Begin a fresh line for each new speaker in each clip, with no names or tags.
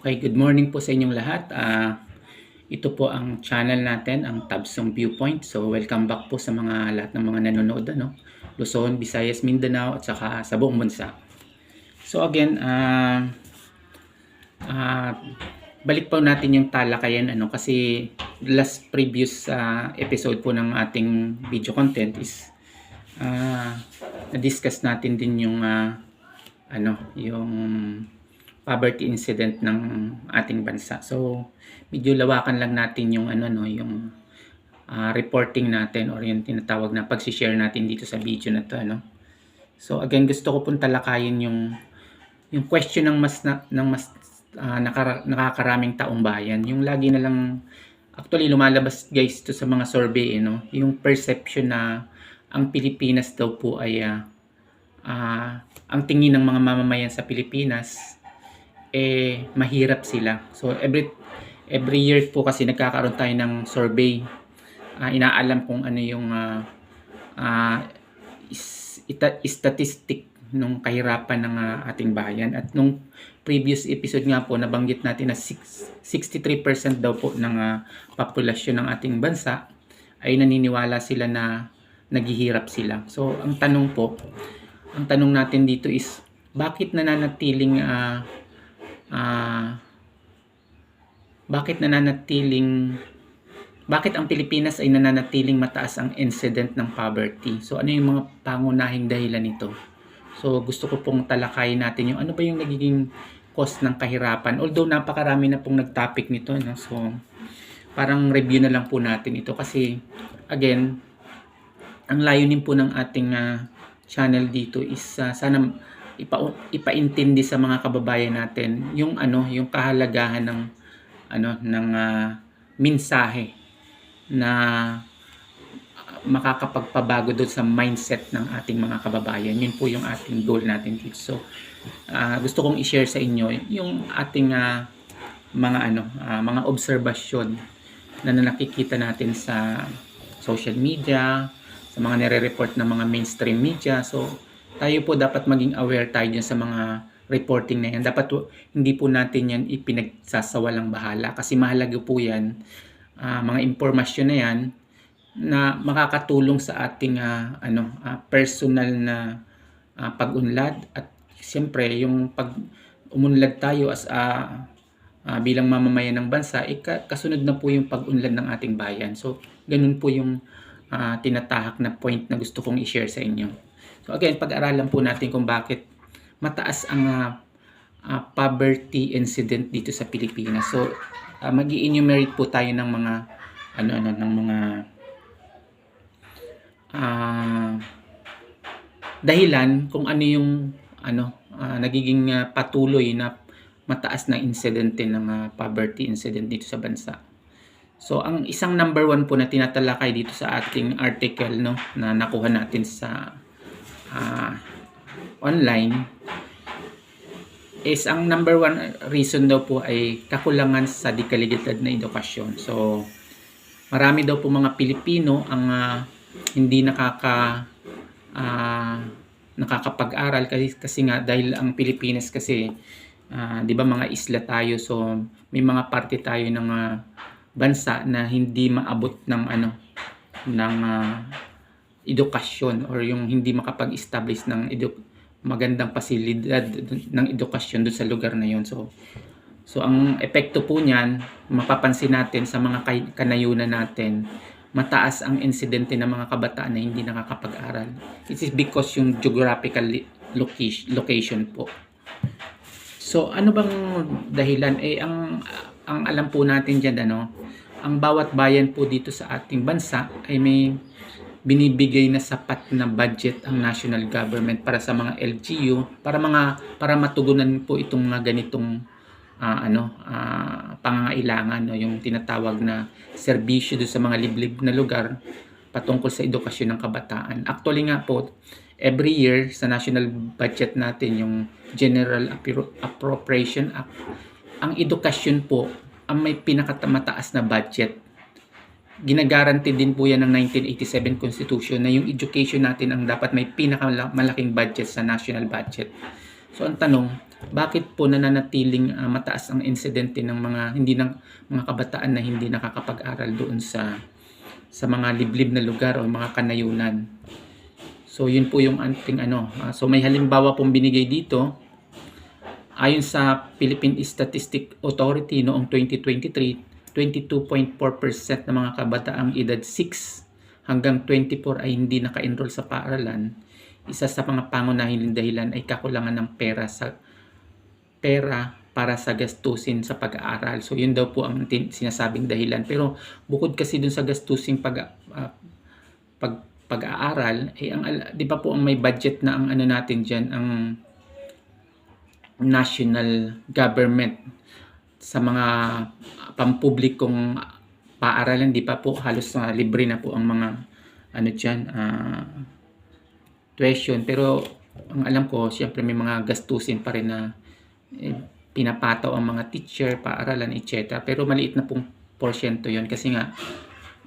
Okay, good morning po sa inyong lahat. Ah, ito po ang channel natin, ang Tabsong Viewpoint. So, welcome back po sa mga lahat ng mga nanonood, ano? Luzon, Visayas, Mindanao, at saka sa buong bansa. So, again, ah, ah, balik po natin yung talakayan, ano? Kasi last previous ah, episode po ng ating video content is ah, na-discuss natin din yung ah, ano, yung poverty incident ng ating bansa. So, medyo lawakan lang natin yung ano no, yung ah, reporting natin or yung tinatawag na pag-share natin dito sa video na to, ano. So, again, gusto ko pong talakayin yung yung question ng mas na, ng mas ah, nakara- nakakaraming taong bayan. Yung lagi na lang actually lumalabas guys to sa mga survey, eh, no? Yung perception na ang Pilipinas daw po ay ah, ah, ang tingin ng mga mamamayan sa Pilipinas eh mahirap sila. So every every year po kasi nagkakaroon tayo ng survey. Ah, inaalam kung ano yung ah, is, ita, statistic nung kahirapan ng ah, ating bayan at nung previous episode nga po nabanggit natin na six- 63% daw po ng ah, populasyon ng ating bansa ay naniniwala sila na naghihirap sila. So ang tanong po, ang tanong natin dito is bakit nananatiling ah, ah, bakit nananatiling bakit ang Pilipinas ay nananatiling mataas ang incident ng poverty? So ano yung mga pangunahing dahilan nito? So gusto ko pong talakayin natin yung ano ba yung nagiging cause ng kahirapan. Although napakarami na pong nag-topic nito, no? So parang review na lang po natin ito kasi again, ang layunin po ng ating ah, channel dito is ah, sana ipa, ipaintindi sa mga kababayan natin yung ano, yung kahalagahan ng ano ng ah, mensahe na makakapagpabago doon sa mindset ng ating mga kababayan. Yun po yung ating goal natin dito. So, ah, gusto kong i-share sa inyo yung ating ah, mga ano, ah, mga obserbasyon na nakikita natin sa social media, sa mga nire-report ng mga mainstream media. So, tayo po dapat maging aware tayo dyan sa mga reporting na yan. Dapat po, hindi po natin yan ipinagsasawalang bahala kasi mahalaga po yan, ah, mga impormasyon na yan na makakatulong sa ating ah, ano ah, personal na ah, pag-unlad at siyempre yung pag umunlad tayo as a ah, bilang mamamayan ng bansa, eh, ka- kasunod na po yung pag-unlad ng ating bayan. So, ganun po yung ah, tinatahak na point na gusto kong i-share sa inyo. So, again, pag-aralan po natin kung bakit mataas ang ah, ah, poverty incident dito sa Pilipinas. So, uh, mag enumerate po tayo ng mga ano ano ng mga ah, dahilan kung ano yung ano ah, nagiging ah, patuloy na mataas na insidente ng ah, poverty incident dito sa bansa. So ang isang number one po na tinatalakay dito sa ating article no na nakuha natin sa ah, online is ang number one reason daw po ay kakulangan sa dekalidad na edukasyon. So marami daw po mga Pilipino ang ah, hindi nakaka ah, nakakapag-aral kasi kasi nga dahil ang Pilipinas kasi ah, 'di ba mga isla tayo so may mga parte tayo ng ah, bansa na hindi maabot ng ano ng ah, edukasyon or yung hindi makapag-establish ng edu- magandang pasilidad ng edukasyon doon sa lugar na yon. So so ang epekto po niyan, mapapansin natin sa mga kanayunan natin, mataas ang insidente ng mga kabataan na hindi nakakapag-aral. It is because yung geographical location, po. So ano bang dahilan eh ang ang alam po natin diyan ano, ang bawat bayan po dito sa ating bansa ay may binibigay na sapat na budget ang national government para sa mga LGU para mga para matugunan po itong mga ganitong ah, ano ah, pangangailangan no yung tinatawag na serbisyo do sa mga liblib na lugar patungkol sa edukasyon ng kabataan. Actually nga po every year sa national budget natin yung General Appro- Appropriation Act ang edukasyon po ang may pinakamataas na budget ginagaranti din po yan ng 1987 Constitution na yung education natin ang dapat may pinakamalaking budget sa national budget. So ang tanong, bakit po nananatiling ah, mataas ang insidente ng mga hindi ng mga kabataan na hindi nakakapag-aral doon sa sa mga liblib na lugar o mga kanayunan. So yun po yung ating ano. ah, so may halimbawa pong binigay dito. Ayon sa Philippine Statistic Authority noong 2023, 22.4% ng mga kabataang edad 6 hanggang 24 ay hindi naka-enroll sa paaralan. Isa sa mga pangunahing dahilan ay kakulangan ng pera sa pera para sa gastusin sa pag-aaral. So yun daw po ang sinasabing dahilan. Pero bukod kasi dun sa gastusin pag ah, pag pag-aaral, eh ang 'di ba po ang may budget na ang ano natin diyan ang national government sa mga pampublikong paaralan, di pa po halos na libre na po ang mga ano diyan ah, tuition. Pero ang alam ko, siyempre may mga gastusin pa rin na eh, pinapataw ang mga teacher, paaralan, etc. Pero maliit na pong porsyento yon kasi nga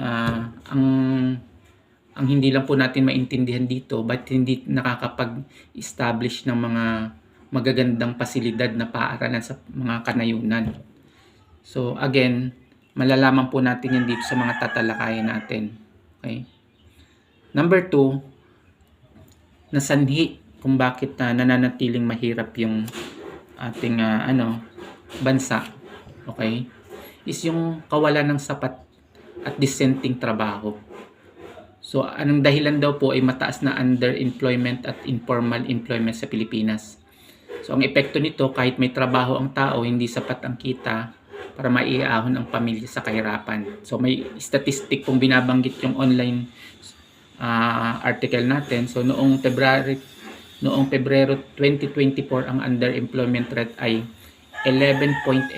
ah, ang ang hindi lang po natin maintindihan dito ba't hindi nakakapag-establish ng mga magagandang pasilidad na paaralan sa mga kanayunan. So again, malalaman po natin yan dito sa mga tatalakayan natin. Okay? Number two, nasanhi kung bakit na nananatiling mahirap yung ating ah, ano bansa. Okay? Is yung kawalan ng sapat at dissenting trabaho. So, anong dahilan daw po ay mataas na underemployment at informal employment sa Pilipinas. So, ang epekto nito, kahit may trabaho ang tao, hindi sapat ang kita para maiahon ang pamilya sa kahirapan. So, may statistic pong binabanggit yung online ah, article natin. So, noong February noong Pebrero 2024, ang underemployment rate ay 11.8%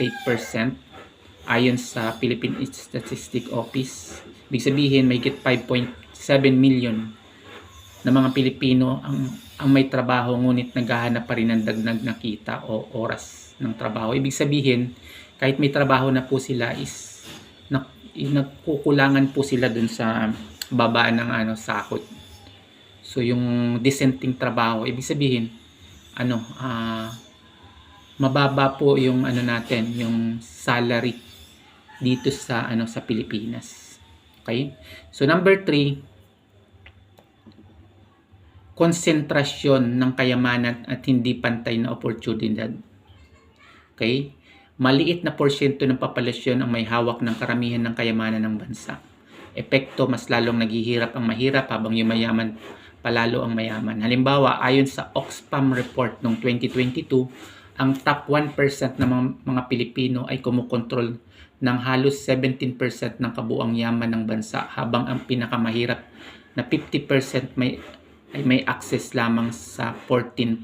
ayon sa Philippine Statistic Office. Ibig sabihin, may 5.7 million na mga Pilipino ang, ang may trabaho ngunit naghahanap pa rin ng dagdag na kita o oras ng trabaho. Ibig sabihin, kahit may trabaho na po sila is na, nagkukulangan po sila dun sa baba ng ano sahod. So yung dissenting trabaho, ibig sabihin ano ah mababa po yung ano natin, yung salary dito sa ano sa Pilipinas. Okay? So number three, konsentrasyon ng kayamanan at hindi pantay na oportunidad. Okay? Maliit na porsyento ng populasyon ang may hawak ng karamihan ng kayamanan ng bansa. Epekto, mas lalong naghihirap ang mahirap habang yung mayaman palalo ang mayaman. Halimbawa, ayon sa Oxfam report noong 2022, ang top 1% ng mga, mga Pilipino ay kumukontrol ng halos 17% ng kabuang yaman ng bansa habang ang pinakamahirap na 50% may ay may access lamang sa 14%.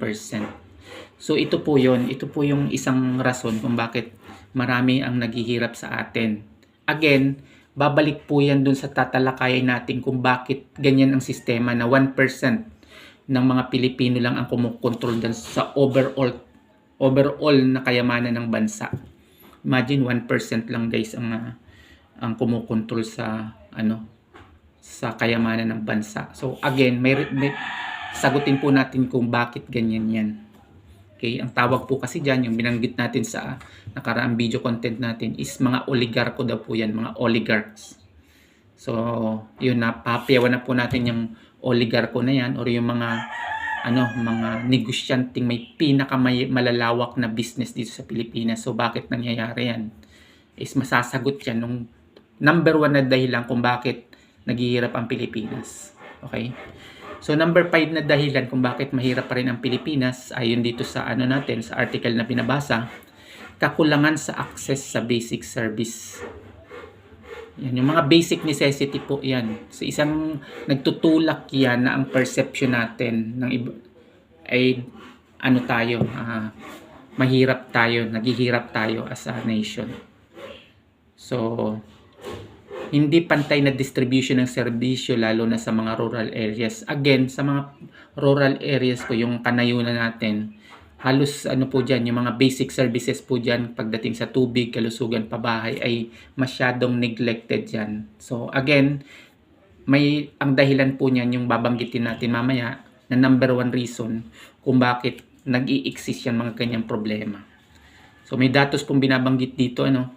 So ito po 'yon, ito po yung isang rason kung bakit marami ang naghihirap sa atin. Again, babalik po yan dun sa tatalakayan natin kung bakit ganyan ang sistema na 1% ng mga Pilipino lang ang kumukontrol dun sa overall overall na kayamanan ng bansa. Imagine 1% lang guys ang ah, ang kumukontrol sa ano sa kayamanan ng bansa. So again, may, may sagutin po natin kung bakit ganyan yan. Okay, ang tawag po kasi diyan yung binanggit natin sa nakaraang video content natin is mga oligarko daw po yan, mga oligarchs. So, yun na papiyawan na po natin yung oligarko na yan or yung mga ano, mga negosyanteng may pinaka may malalawak na business dito sa Pilipinas. So, bakit nangyayari yan? Is masasagot yan nung number one na dahilan kung bakit naghihirap ang Pilipinas. Okay? So number 5 na dahilan kung bakit mahirap pa rin ang Pilipinas ayon dito sa ano natin sa article na binabasa, kakulangan sa access sa basic service. Yan, yung mga basic necessity po yan. Sa isang nagtutulak yan na ang perception natin ng iba, ay ano tayo, ah, mahirap tayo, naghihirap tayo as a nation. So, hindi pantay na distribution ng serbisyo lalo na sa mga rural areas. Again, sa mga rural areas po yung kanayunan natin, halos ano po dyan, yung mga basic services po dyan pagdating sa tubig, kalusugan, pabahay ay masyadong neglected dyan. So again, may ang dahilan po niyan yung babanggitin natin mamaya na number one reason kung bakit nag-i-exist yan mga ganyang problema. So may datos pong binabanggit dito ano.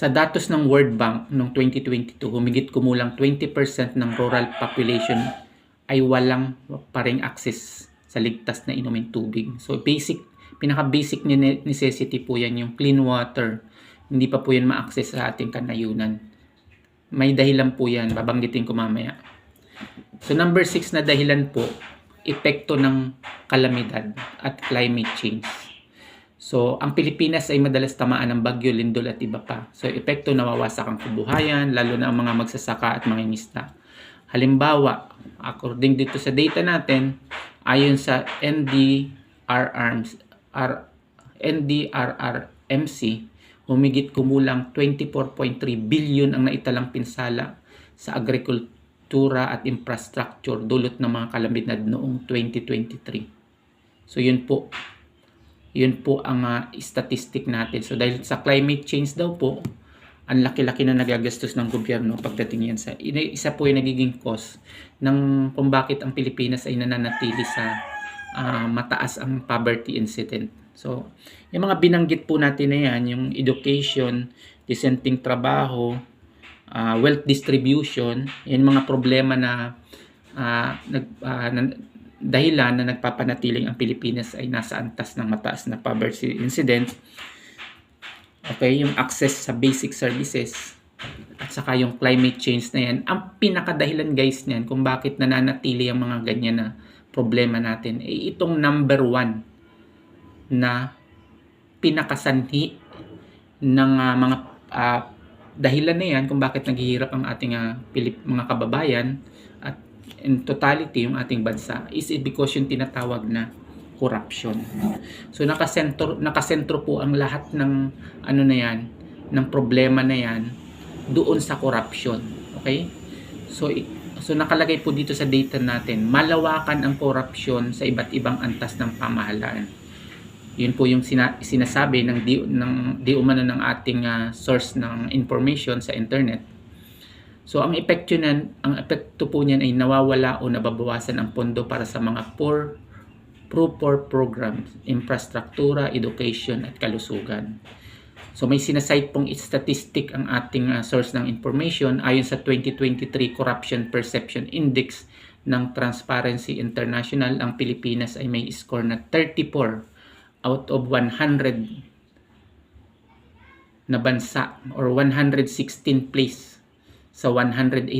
Sa datos ng World Bank noong 2022, humigit kumulang 20% ng rural population ay walang pa ring access sa ligtas na inumin tubig. So basic, pinaka-basic necessity po yan yung clean water. Hindi pa po yan ma-access sa ating kanayunan. May dahilan po yan, babanggitin ko mamaya. So number 6 na dahilan po, epekto ng kalamidad at climate change. So, ang Pilipinas ay madalas tamaan ng bagyo, lindol at iba pa. So, epekto nawawasak ang kabuhayan, lalo na ang mga magsasaka at mga ngisda. Halimbawa, according dito sa data natin, ayon sa NDRRMC, R, NDRRMC, humigit kumulang 24.3 billion ang naitalang pinsala sa agrikultura at infrastructure dulot ng mga kalamidad noong 2023. So yun po, yun po ang uh, statistic natin. So dahil sa climate change daw po, ang laki-laki na nagagastos ng gobyerno pagdating yan sa isa po yung nagiging cause ng kung bakit ang Pilipinas ay nananatili sa uh, mataas ang poverty incident. So, yung mga binanggit po natin na yan, yung education, dissenting trabaho, uh, wealth distribution, yan mga problema na uh, nag, uh, dahilan na nagpapanatiling ang Pilipinas ay nasa antas ng mataas na poverty incident. Okay, yung access sa basic services at saka yung climate change na yan. Ang pinakadahilan guys niyan kung bakit nananatili ang mga ganyan na problema natin ay itong number one na pinakasanhi ng uh, mga uh, dahilan na yan kung bakit naghihirap ang ating uh, Pilip, mga kababayan in totality yung ating bansa is because yung tinatawag na corruption. So nakasentro nakasentro po ang lahat ng ano na yan, ng problema na yan doon sa corruption. Okay? So so nakalagay po dito sa data natin, malawakan ang corruption sa iba't ibang antas ng pamahalaan. Yun po yung sina, sinasabi ng di, ng di umano ng ating uh, source ng information sa internet So ang epekto niyan, ang epekto po niyan ay nawawala o nababawasan ang pondo para sa mga poor pro-poor programs, infrastruktura, education at kalusugan. So may sinasite pong statistic ang ating uh, source ng information ayon sa 2023 Corruption Perception Index ng Transparency International, ang Pilipinas ay may score na 34 out of 100 na bansa or 116 place sa 180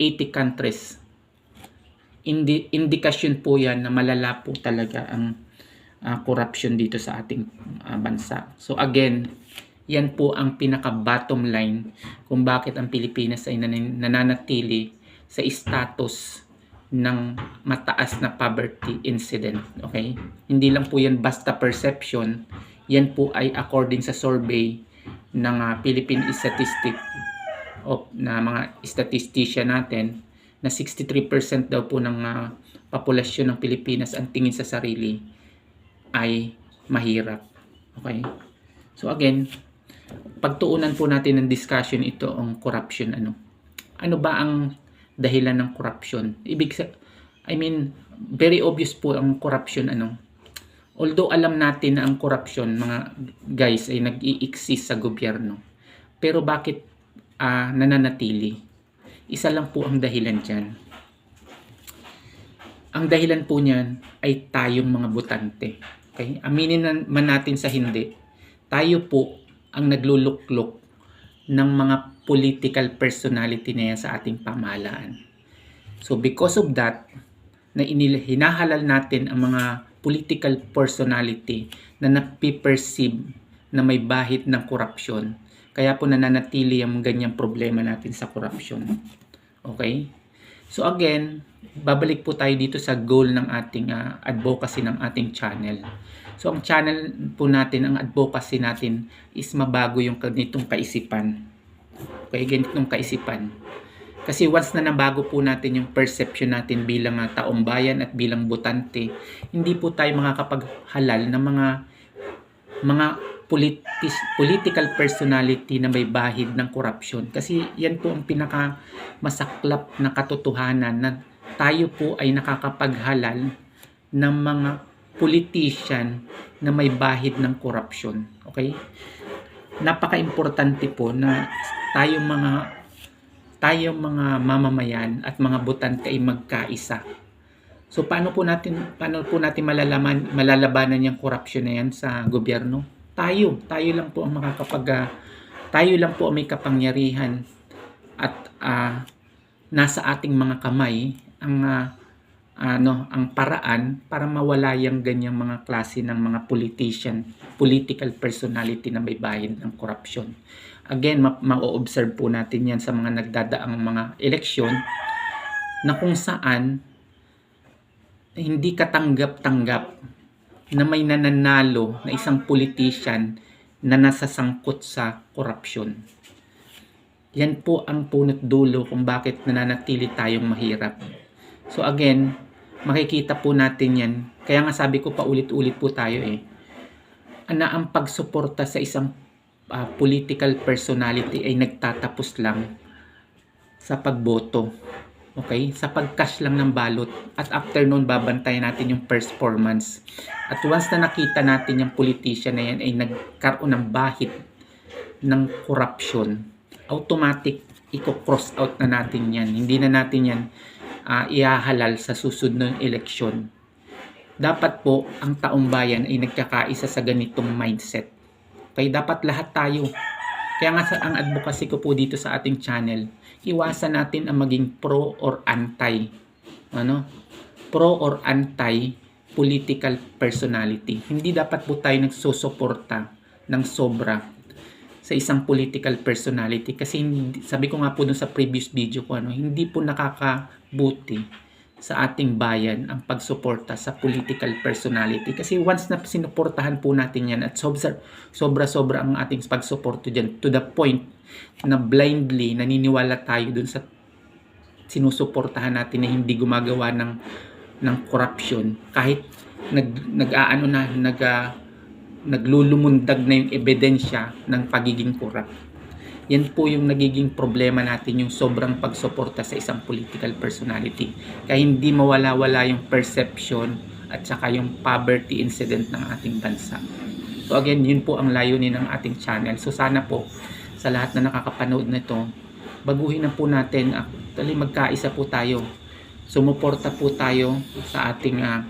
80 countries. Indi, indikasyon po yan na malala po talaga ang uh, corruption dito sa ating uh, bansa. So again, yan po ang pinaka bottom line kung bakit ang Pilipinas ay nan- nananatili sa status ng mataas na poverty incident. Okay? Hindi lang po yan basta perception. Yan po ay according sa survey ng uh, Philippine Statistic of na mga statistician natin na 63% daw po ng uh, populasyon ng Pilipinas ang tingin sa sarili ay mahirap. Okay? So again, pagtuunan po natin ng discussion ito ang corruption ano. Ano ba ang dahilan ng corruption? Ibig sa I mean, very obvious po ang corruption ano. Although alam natin na ang corruption mga guys ay nag-i-exist sa gobyerno. Pero bakit uh, nananatili. Isa lang po ang dahilan dyan. Ang dahilan po niyan ay tayong mga butante. Okay? Aminin man natin sa hindi, tayo po ang nagluluklok ng mga political personality na yan sa ating pamahalaan. So because of that, na inil, hinahalal natin ang mga political personality na napiperceive na may bahid ng korupsyon kaya po nananatili ang ganyang problema natin sa corruption. Okay? So again, babalik po tayo dito sa goal ng ating uh, advocacy ng ating channel. So ang channel po natin, ang advocacy natin is mabago yung ganitong kaisipan. Okay, ganitong kaisipan. Kasi once na nabago po natin yung perception natin bilang uh, taong bayan at bilang botante, hindi po tayo makakapaghalal ng mga mga politis, political personality na may bahid ng korupsyon. Kasi yan po ang pinaka masaklap na katotohanan na tayo po ay nakakapaghalal ng mga politician na may bahid ng korupsyon. Okay? Napaka-importante po na tayong mga tayong mga mamamayan at mga botante ay magkaisa. So paano po natin paano po natin malalaman malalabanan yung korupsyon na yan sa gobyerno? Tayo, tayo lang po ang makakapag ah, tayo lang po ang may kapangyarihan at ah, nasa ating mga kamay ang ah, ano ang paraan para mawala yung ganyang mga klase ng mga politician, political personality na may bahid ng korupsyon. Again, ma- ma-observe po natin yan sa mga nagdadaang mga eleksyon na kung saan hindi katanggap-tanggap na may nananalo na isang politician na nasasangkot sa korupsyon. Yan po ang punot dulo kung bakit nananatili tayong mahirap. So again, makikita po natin yan. Kaya nga sabi ko pa ulit-ulit po tayo eh. Na ang pagsuporta sa isang ah, political personality ay nagtatapos lang sa pagboto. Okay? Sa pag-cash lang ng balot. At after noon, babantayan natin yung performance. At once na nakita natin yung politician na yan ay nagkaroon ng bahid ng corruption, automatic i-cross out na natin yan. Hindi na natin yan ah, ihahalal sa susunod ng eleksyon. Dapat po ang taong bayan ay nagkakaisa sa ganitong mindset. Okay, dapat lahat tayo. Kaya nga sa ang advocacy ko po dito sa ating channel, iwasan natin ang maging pro or anti. Ano? Pro or anti political personality. Hindi dapat po tayo nagsusuporta ng sobra sa isang political personality kasi hindi, sabi ko nga po dun sa previous video ko ano hindi po nakakabuti sa ating bayan ang pagsuporta sa political personality kasi once na sinuportahan po natin yan at sobra sobra sobra ang ating pagsuporto diyan to the point na blindly naniniwala tayo dun sa sinusuportahan natin na hindi gumagawa ng ng corruption kahit nag nag-aano na nag ah, naglulumundag na yung ebidensya ng pagiging corrupt. Yan po yung nagiging problema natin, yung sobrang pagsuporta sa isang political personality. Kaya hindi mawala-wala yung perception at saka yung poverty incident ng ating bansa. So again, yun po ang layunin ng ating channel. So sana po, sa lahat na nakakapanood nito, baguhin na po natin, actually magkaisa po tayo. Sumuporta po tayo sa ating ah,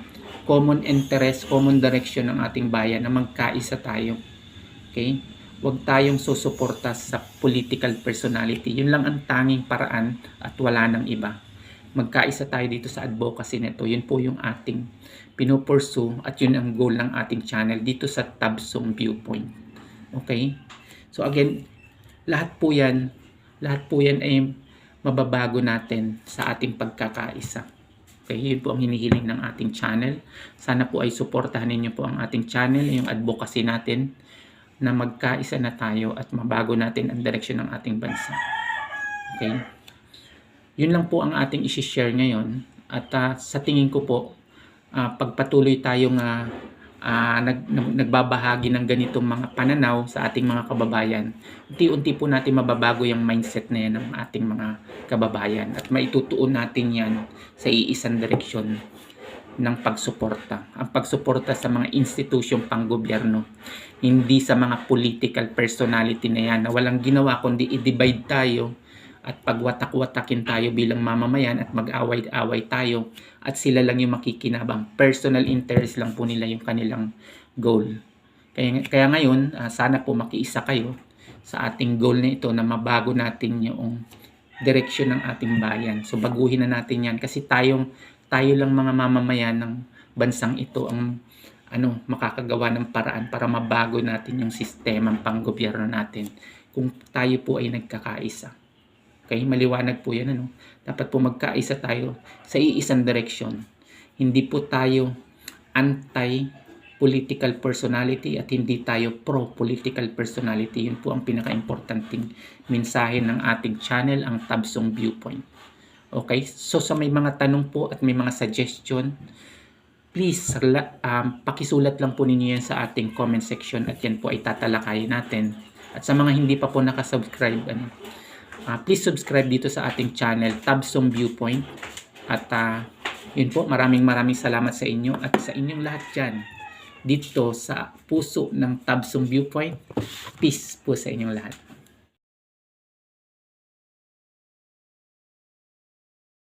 common interest, common direction ng ating bayan na magkaisa tayo. Okay? Huwag tayong susuporta sa political personality. Yun lang ang tanging paraan at wala nang iba. Magkaisa tayo dito sa advocacy nito. Yun po yung ating pinupursue at yun ang goal ng ating channel dito sa Tabsong Viewpoint. Okay? So again, lahat po yan, lahat po yan ay mababago natin sa ating pagkakaisa. Okay, yun po ang hinihiling ng ating channel. Sana po ay suportahan ninyo po ang ating channel, yung advocacy natin na magkaisa na tayo at mabago natin ang direksyon ng ating bansa. Okay? Yun lang po ang ating isi-share ngayon. At ah, sa tingin ko po, ah, pagpatuloy tayong ah, ah, nag, nag- nagbabahagi ng ganitong mga pananaw sa ating mga kababayan, unti-unti po natin mababago yung mindset na yan ng ating mga kababayan at maitutuon natin yan sa iisang direksyon ng pagsuporta. Ang pagsuporta sa mga institusyong panggobyerno, hindi sa mga political personality na yan na walang ginawa kundi i-divide tayo at pagwatak-watakin tayo bilang mamamayan at mag-away-away tayo at sila lang yung makikinabang. Personal interest lang po nila yung kanilang goal. Kaya, kaya ngayon, ah, sana po makiisa kayo sa ating goal na ito na mabago natin yung direksyon ng ating bayan. So baguhin na natin yan kasi tayong tayo lang mga mamamayan ng bansang ito ang ano makakagawa ng paraan para mabago natin yung sistemang panggobyerno natin kung tayo po ay nagkakaisa. Okay, maliwanag po yan ano. Dapat po magkaisa tayo sa iisang direksyon. Hindi po tayo anti political personality at hindi tayo pro political personality. Yun po ang pinaka-importanting mensahe ng ating channel, ang Tabsong Viewpoint. Okay? So sa may mga tanong po at may mga suggestion, please um, pakisulat lang po ninyo yan sa ating comment section at yan po ay tatalakayin natin. At sa mga hindi pa po nakasubscribe, ano, ah, please subscribe dito sa ating channel, Tabsong Viewpoint. At ah, yun po, maraming maraming salamat sa inyo at sa inyong lahat dyan dito sa puso ng Tabsong Viewpoint. Peace po sa inyong lahat.